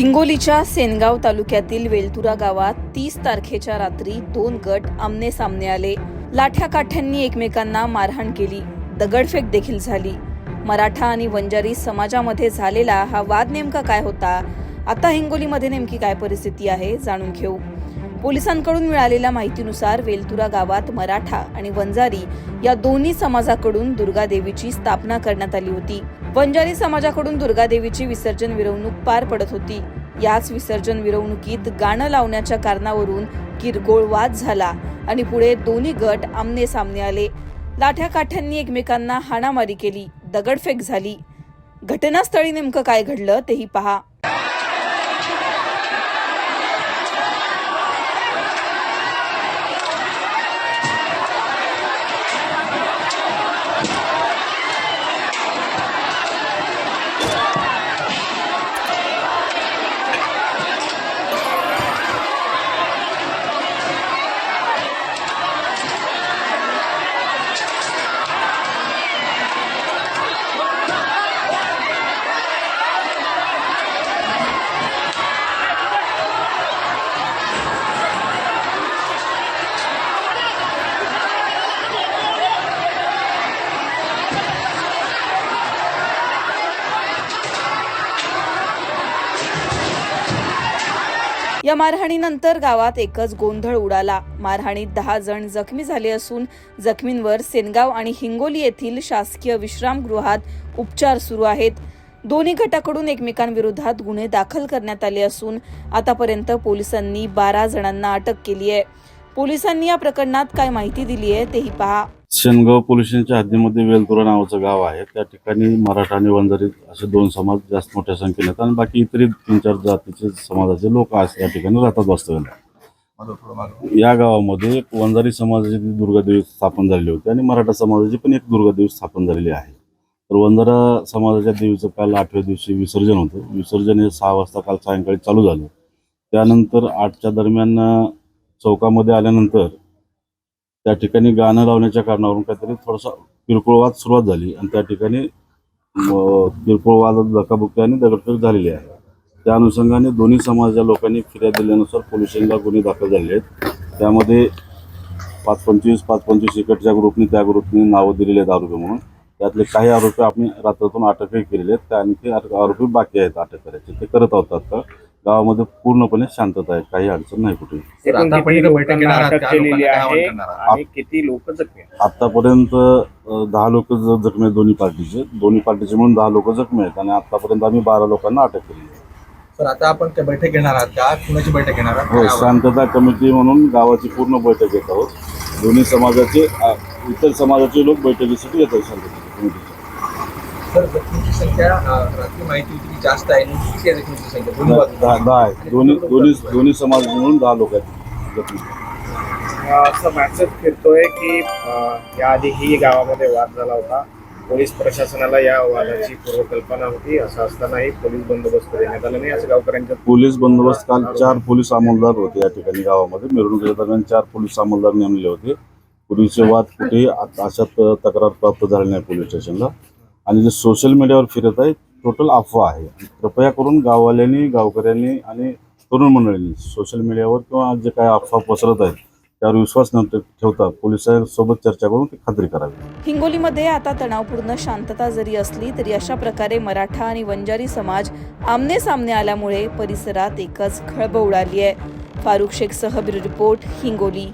हिंगोलीच्या सेनगाव तालुक्यातील वेलतुरा गावात तीस तारखेच्या रात्री दोन गट आमने सामने आले. लाठ्या काठ्यांनी एकमेकांना मारहाण केली. दगडफेक देखील झाली. मराठा आणि वंजारी समाजामध्ये झालेला हा वाद नेमका काय होता? आता हिंगोलीमध्ये नेमकी काय परिस्थिती आहे? जाणून घेऊ. पोलिसांकडून मिळालेल्या माहितीनुसार वेलतुरा गावात मराठा आणि वंजारी या दोन्ही समाजाकडून दुर्गादेवीची स्थापना करण्यात आली होती. वंजारी समाजाकडून दुर्गादेवीची विसर्जन मिरवणूक पार पडत होती. याच विसर्जन मिरवणुकीत गाणं लावण्याच्या कारणावरून किरकोळ वाद झाला आणि पुढे दोन्ही गट आमने सामने आले. लाठ्या काठ्यांनी एकमेकांना हाणामारी केली. दगडफेक झाली. घटनास्थळी नेमकं काय घडलं तेही पहा. या मारहाणीनंतर गावात एकच गोंधळ उडाला. मारहाणीत दहा जण जखमी झाले असून जखमींवर सेनगाव आणि हिंगोली येथील शासकीय विश्रामगृहात उपचार सुरू आहेत. दोन्ही गटाकडून एकमेकांविरोधात गुन्हे दाखल करण्यात आले असून आतापर्यंत पोलिसांनी बारा जणांना अटक केली आहे. पोलिसांनी या प्रकरणात काय माहिती दिली आहे तेही पहा. शेनगाव पोलीस स्टेशनच्या हद्दीमध्ये वेलतुरा नावाचं गाव आहे. त्या ठिकाणी मराठा आणि वंजारी असे दोन समाज जास्त मोठ्या संख्येने आहेत आणि बाकी इतरही तीन चार जातीचे समाजाचे लोक आज या ठिकाणी राहतात वास्तव्याला. या गावामध्ये एक वंजारी समाजाची दुर्गादेवी स्थापन झालेली होती आणि मराठा समाजाची पण एक दुर्गादेवी स्थापन झालेली आहे. तर वंजारा समाजाच्या देवीचं काल आठव्या दिवशी विसर्जन होतं. विसर्जन हे सहा वाजता काल सायंकाळी चालू झालं. त्यानंतर आठच्या दरम्यान चौकामध्ये आल्यानंतर त्या ठिकाणी गाणं लावण्याच्या कारणावरून काहीतरी थोडासा किरकोळ वाद सुरुवात झाली आणि त्या ठिकाणी किरकोळ वाद धक्काबुक्की आणि दगडफेक झालेली आहे. त्या अनुषंगाने दोन्ही समाजाच्या लोकांनी फिर्याद दिल्यानुसार पोलिसांना गुन्हे दाखल झाले आहेत. त्यामध्ये पाच पंचवीस पाच पंचवीस इकडच्या ग्रुपनी त्या ग्रुपनी नावं दिलेली आहेत आरोपी म्हणून. त्यातले काही आरोपी आपण रात्रातून अटकही केलेले आहेत. त्या आणखी आरोपी बाकी आहेत अटक करायचे. ते करत आहोत आता गावामध्ये पूर्णपणे शांतता आहे काही अडचण नाही कुठे एकूण किती लोकांना अटक केलेली आहे? आणि किती लोक जखमी आहेत? आतापर्यंत दहा लोक ज- जखमी आहेत दोन्ही पार्टीचे दोन्ही पार्टीचे म्हणून दहा लोक जखमी आहेत आणि आतापर्यंत आम्ही बारा लोकांना अटक केली आहे. सर आता आपण त्या बैठक घेणार आहात का कुणाची बैठक घेणार आहात हो काय? शांतता कमिटी म्हणून गावाची पूर्ण बैठक घेत आहोत दोन्ही समाजाचे अ, इतर समाजाचे लोक बैठकीसाठी येतात शांतता कमिटीच्या सर जखमीची संख्या रात्री माहिती होती की जास्त आहे किती आहे जखमीची संख्या? दोन्ही दहा. दहा- दोन्ही दोन्ही दोन्ही समाज म्हणून दहा लोक आहेत. जखमी असं मॅसेज फिरतोय की अं, याआधीही गावामध्ये वाद झाला होता. पोलीस प्रशासनाला या वादाची पूर्वकल्पना होती. असं असतानाही पोलीस बंदोबस्त देण्यात आला नाही असं गावकऱ्यांच्या पोलीस बंदोबस्त काल चार पोलीस अंमलदार होते या ठिकाणी गावामध्ये. मिरवणुकीच्या दरम्यान चार पोलीस अंमलदार नेमले होते. पूर्वीचे वाद कुठेही आ- अशा त- तक्रार प्राप्त झाली नाही पोलीस स्टेशनला. आणि जे सोशल मीडियावर फिरत आहे टोटल अफवा आहे. कृपया करून गाववाल्यांनी गावकऱ्यांनी आणि तरुण मंडळींनी सोशल मीडियावर किंवा जे काय अफवा पसरत आहेत त्यावर विश्वास न ठेवता पोलिसांसोबत चर्चा करून ती खात्री करावी. हिंगोलीमध्ये आता तणावपूर्ण शांतता जरी असली तरी अशा प्रकारे मराठा आणि वंजारी समाज आमने सामने आल्यामुळे परिसरात एकच खळबळ उडाली आहे. फारुख शेखसह ब्युरो रिपोर्ट हिंगोली.